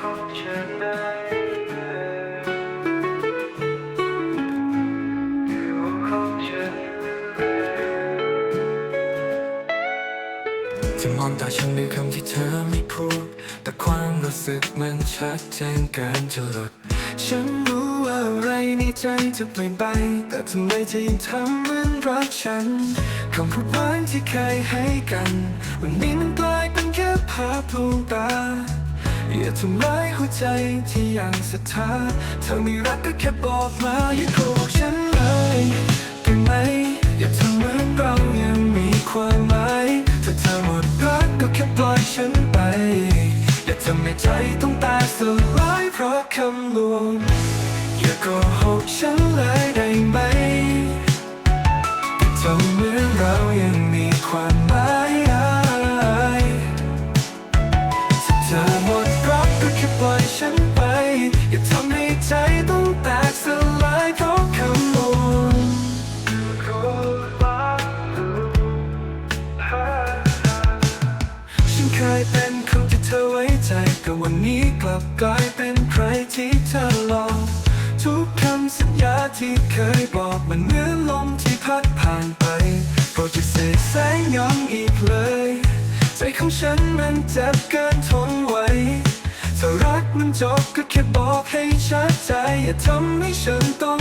ของฉันได้อยู่ของฉันจะมองตาฉันด้วยคำที่เธอไม่พูด แต่ความรู้สึกมันชัดเจนเกินจะหลุดฉันรู้ว่าอะไรในใจจะเปลี่ยนไป แต่ทำไมเธอยังทำเหมือนรักฉันคำพูดหวานที่เคยให้กัน วันนี้มันกลายเป็นแค่ภาพลวงตา อย่าทำร้ายหัวใจที่ยังศรัทธาเธอไม่รักก็แค่บอกมาอย่าโกหกฉันเลยได้ไหม อย่าทำเหมือนเรายังมีความหมายถ้าเธอหมดรักก็แค่ปล่อยฉันไป อย่าทำให้ใจต้องตายสลายเพราะคำลวงอย่าโกหกฉันเลยได้ไหมทำเหมือนเรายังมีความ ธอไว้ใจแต่วันนี้กลับกลายเป็นใครที่เธอหลอกทุกคำสัญญาที่เคยบอกมันเหมือนลมที่พัดผ่านไปโปรดจะเสแสงย้ำอีกเลย ใจของฉันมันเจ็บเกินทนไหวถ้ารักมันจบก็แค่บอกให้ชัดใจ อย่าทำให้ฉันต้อง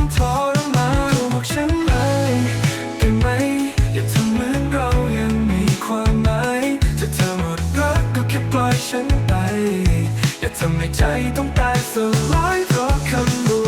ใจต้องตายสลายเพราะคำ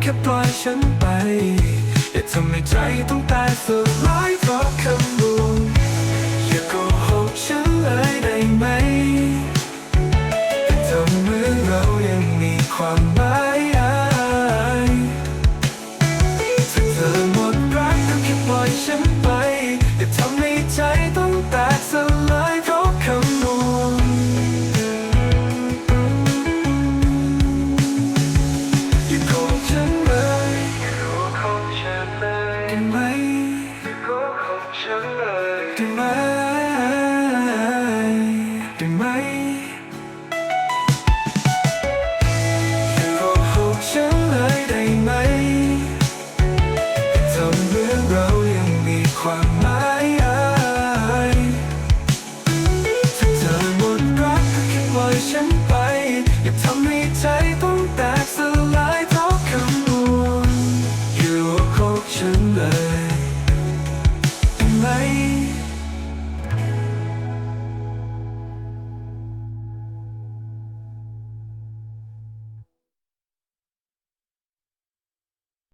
แค่ปล่อยฉันไปอย่าทำให้ใจต้องแตกสลาย ไหมได้ไหมยู่กับฉันเลยได้ไหมทำเรื่เรายังมีความหมายถ้าเธอหมดรักปล่อยฉันไป อย่าทำให้ใจต้องแตกสลายเพราะคำนวณยู่กับฉันเลยได้ไหม